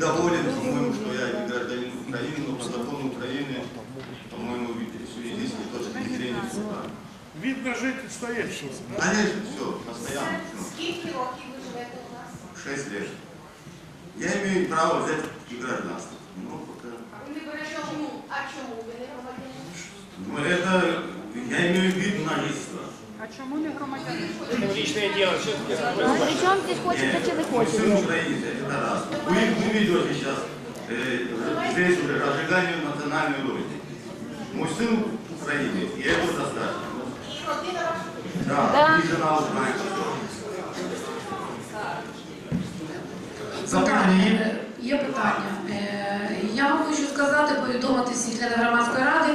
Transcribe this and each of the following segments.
недоволен, по-моему, что я не гражданин Украины, но по закону Украины, по-моему, видно, все здесь с точки зрения суда. Видно жительство есть. Конечно, все, постоянно. Сколько років ви живете у нас? Шесть лет. Я имею право взять и гражданство. Ну, пока. А ви не чому? А чому ви не? Ну, это я имею вид на жительство. А чому не громадянин? Личное дело, все А при чем здесь хочется чи не Мой сын хочется? украинец, это раз. Вы, вы ведете сейчас э, здесь уже разжиганию национальной розни. Мой сын украинец, и это достаточно. І родина ваша? Да, Да. и жена украинка. Є? Є питання. Е, Я вам хочу сказати, повідомити всі члени громадської ради.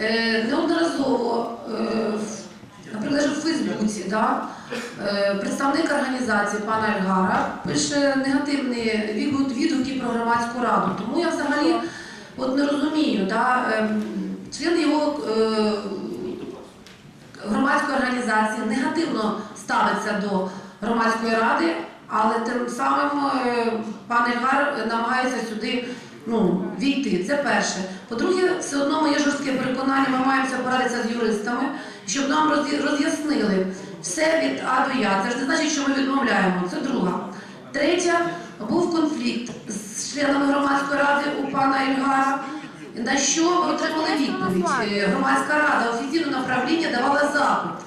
Е, Неодноразово, е, наприклад, в Фейсбуці, да, е, представник організації пана Ельгара пише негативні відгук- відгуки про громадську раду. Тому я взагалі от не розумію, да, ем, член його е, громадської організації негативно ставиться до громадської ради, але тим самим е, пан Ельгар намагається сюди ну, війти. Це перше. По-друге, все одно моє жорстке переконання, ми маємося порадитися з юристами, щоб нам роз'яснили все від А до Я. Це ж не значить, що ми відмовляємо. Це друга. Третя, був конфлікт з членами громадської ради у пана Ельгара. На що ми отримали відповідь? Е, Громадська рада офіційне направління давала запит.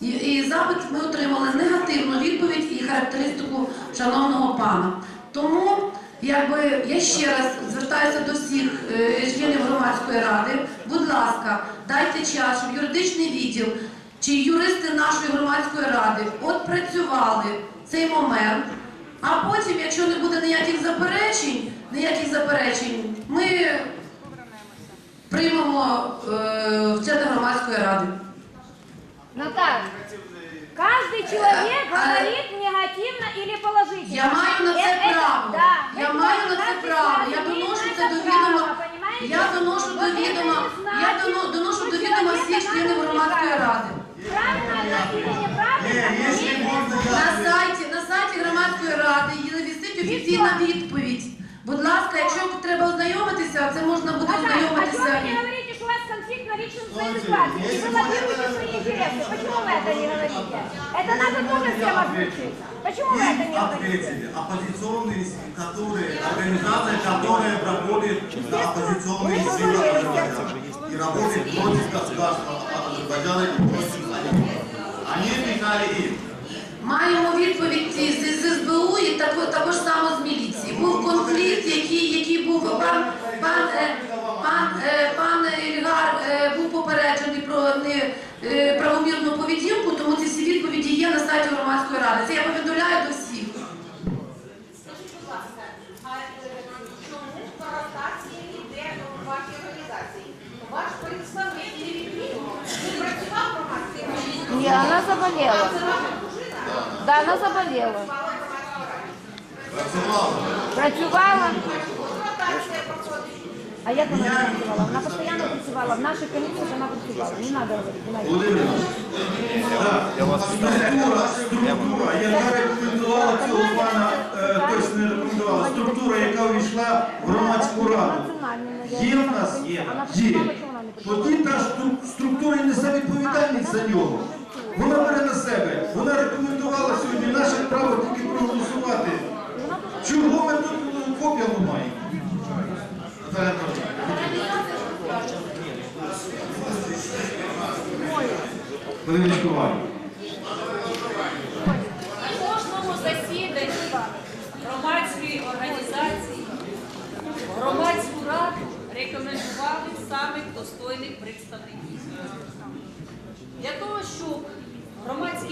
І, і запит ми отримали негативну відповідь і характеристику шановного пана. Тому, якби я ще раз звертаюся до всіх е, членів громадської ради. Будь ласка, дайте час, щоб юридичний відділ чи юристи нашої громадської ради отпрацювали цей момент. А потім, якщо не буде ніяких заперечень, ніяких заперечень, ми приймемо е, в члени громадської ради. Наталья, каждый человек А- говорит негативно или положительно. Я маю имеет можно, место. На сайті, на сайті громадської ради є висить офіційна відповідь. Будь ласка, якщо треба ознайомитися, це можна буде Наталья, а чего ознайомитися. вы не говорите, что у вас конфликт на личном своей Слушайте, ситуации? И если вы бы лоббируете это- свои интересы. Почему вы это не говорите? Это надо тоже всем озвучить. Почему вы это не Им говорите? ответили оппозиционные, которые, организация, которая проводит оппозиционные силы Работает против государства Азербайджана и против Союза. Они обвиняли их. Маємо відповідь з СБУ і також само з міліції. Був конфлікт, який, який був пан, пан, е, пан, е, пан Ільгар е, був попереджений про неправомірну поведінку, тому ці всі відповіді є на сайті громадської ради. Це я повідомляю до всіх. Скажіть, будь ласка, а е, чому по ротації йде у вашій організації? Ваш представник не відмінно не працював в громадській організації? Не, она заболела. Да, она заболела. Працювала. А як вона не працювала? Вона постійно працювала. В нашій комісії вона працювала. Не треба говорити. Володимир Іванович, Структура, структура, яка рекомендувала цього пана, е, точно не рекомендувала, структура, яка увійшла в громадську раду. Є в нас? Є. Є. Тоді та стру- структура і несе відповідальність за нього. Вона бере на себе. Вона рекомендувала сьогодні наше право тільки проголосувати. Чого ми тут е, копію маємо? Наталя Анатольевна, увагу. На кожному засіданні громадської організації громадську раду рекомендували самих достойних представників. Для того, щоб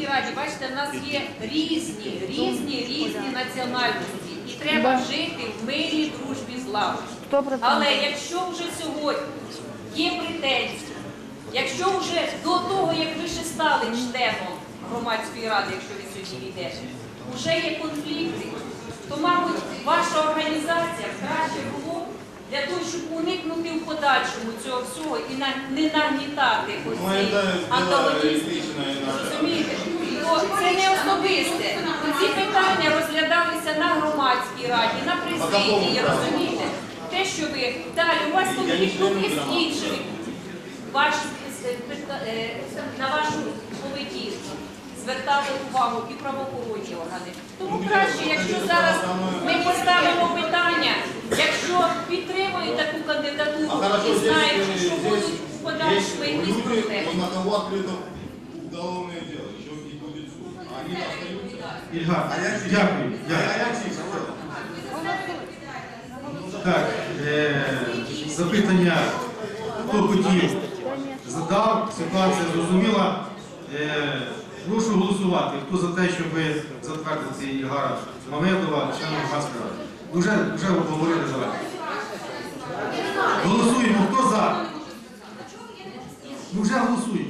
в раді, бачите, в нас є різні, різні, різні національності. І треба жити в мирі, дружбі, злагоді. Але якщо вже сьогодні є претензії, якщо вже до того, як ви ще стали членом громадської ради, якщо ви сьогодні йдете, вже є конфлікти, то, мабуть, ваша організація краще було для того, щоб уникнути в подальшому цього всього і не нагнітати ось цей наше. Розумієте? Це не особисте. ці питання розглядалися на громадській раді, на президії, розумієте? Те, що ви далі, у вас конфліктує з іншими. Ваш, е, е, на вашу поведінку звертали увагу і правоохоронні органи. Тому краще, якщо зараз ми поставимо питання, якщо підтримують таку кандидатуру і знають, э, що будуть подальшому якісь проблеми. Ільгар, дякую. Так, е, запитання, хто хотів, задав, ситуація зрозуміла. Е, прошу голосувати. Хто за те, щоб затвердити Ігора Мамедова, членом громадської ради? Вже обговорили давайте. Голосуємо. Хто за? Ну вже голосуємо.